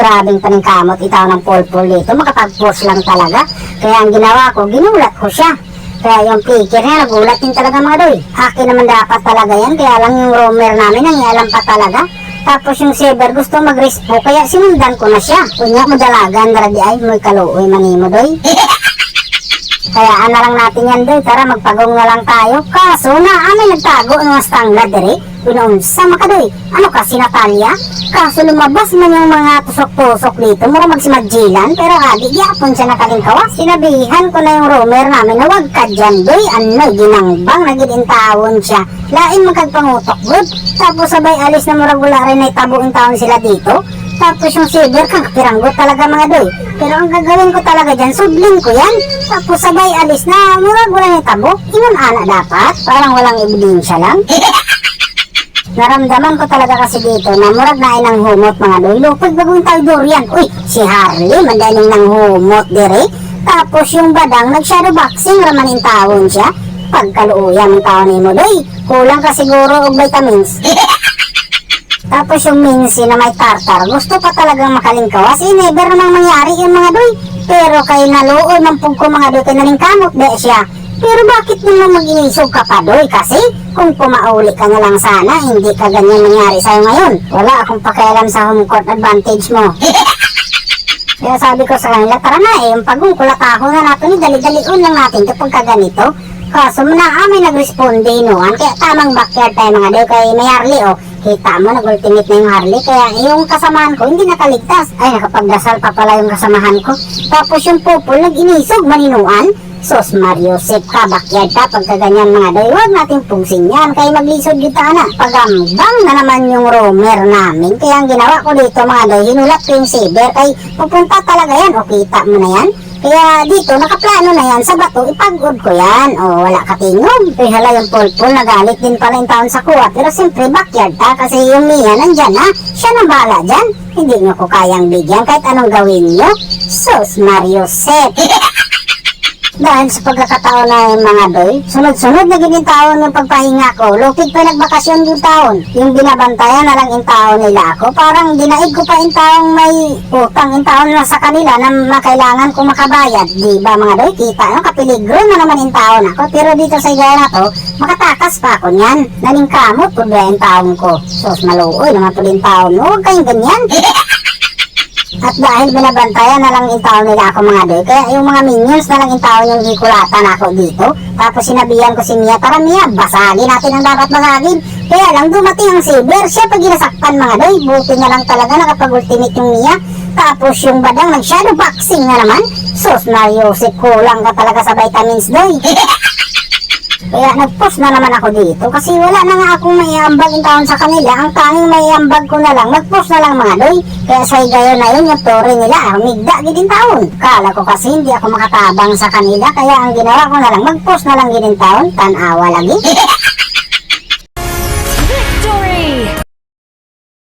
Grabing paningkamot itaw ng pulpul dito, makapag-post lang talaga. Kaya ang ginawa ko, ginulat ko siya. Kaya yung figure niya, nagulat din talaga mga doy. Akin naman dapat talaga yan, kaya lang yung roamer namin, ang ialam pa talaga. Tapos yung Saber gusto mag-respo, kaya sinundan ko na siya. Kunya mo dalagan, radi ay, mo'y kaluoy manimo doy. Kaya ana lang natin yan doy, tara magpagong na lang tayo. Kaso na, amin nagtago ng stangla dere. Pinuunsa makadoy. Ano ka si Natalia? Kaso lumabas man yung mga tusok-tusok dito, mura magsimadjilan, pero adi gyapon siya nakalingkawa. Sinabihan ko na yung roamer namin na wag ka dyan doy, ano, ginangbang, nagidintawon siya. Lain magkagpangutok good. Tapos sabay alis na murag wala rin ay tabuin taon sila dito. Tapos yung silver kang kapiranggot talaga mga doy. Pero ang gagawin ko talaga dyan, sudlin ko yan. Tapos sabay alis na murag wala ni tabo. Ingon ana dapat, parang walang ebidensya lang. Naramdaman ko talaga kasi dito na murag na ay nang humot mga doy. Lupag bagong tayo durian. Uy, si Harley, madaling nang humot dire. Tapos yung badang nag-shadow boxing raman in tawon siya. Pagkaluuyan ng tao ni mo doy. Kulang ka siguro og vitamins. Tapos yung minsi na may tartar, gusto pa talagang makalingkawas. Eh, never namang mangyari yung mga doy. Pero kay naluoy ng pugko mga doy, kay nalingkamot de siya. Pero bakit naman mag-inisog ka pa doy? Kasi kung pumauli ka na lang sana, hindi ka ganyan nangyari sa'yo ngayon. Wala akong pakialam sa home court advantage mo. Kaya sabi ko sa kanila, tara na eh, yung pagungkulataho na natin, dali-daliun lang natin kapag ka ganito. Kaso na amin nag-responde noan, kaya tamang backyard tayo mga doy kay may Harley oh. Kita mo, nag-ultimate na yung Harley, kaya yung kasamahan ko hindi nakaligtas. Ay, nakapagdasal pa pala yung kasamahan ko. Tapos yung pupul, nag-inisog maninuan. Sos Mario, sip ka, backyard ka, pagka ganyan mga doy, huwag natin pungsin yan, kaya maglisod kita na. Pagambang na naman yung roamer namin, kaya ang ginawa ko dito mga doy, hinulat ko yung saber, kay pupunta talaga yan, o kita mo na yan. Kaya dito, nakaplano na yan sa bato, ipagod ko yan. O, wala ka tingog. Hala yung pulpul, nagalit din pala yung taon sa kuha. Pero siyempre, backyard ta, kasi yung Mia nandyan na. Siya nang bahala dyan. Hindi nyo ko kayang bigyan kahit anong gawin nyo. Sus, Mario Sep. Dahil sa pagkakataon na yung mga doy, sunod-sunod na ginin taon yung pagpahinga ko. Lupit pa nagbakasyon yung taon. Yung binabantayan na lang yung taon nila ako. Parang dinaig ko pa yung taong may utang yung taon na sa kanila na makailangan kong makabayad. Di ba mga doy? Kita no? Kapiligro na naman yung taon ako. Pero dito sa igaya na to, makatakas pa ako niyan. Nalingkamot ko ba yung taon ko. Sos maluoy naman po din taon. Huwag kayong ganyan. At dahil binabantayan na lang tao nila ako mga doy, kaya yung mga minions na lang tao yung hikulatan ako dito. Tapos sinabihan ko si Mia, tara Mia, basagin natin ang dapat basagin. Kaya lang dumating ang Saber, siya pag ginasaktan mga doy, buti na lang talaga nakapag-ultimate yung Mia. Tapos yung badang nag-shadow boxing na naman. Sus Mario, si kulang ka talaga sa vitamins doy. Kaya nag-post na naman ako dito kasi wala na nga akong may ambag yung taon sa kanila. Ang tanging may ambag ko na lang, nag-post na lang mga doy. Kaya sa gayon na yun, yung story nila, ah, migda gidin taon. Kala ko kasi hindi ako makatabang sa kanila, kaya ang ginawa ko na lang, mag-post na lang gidin taon, tanawa lagi.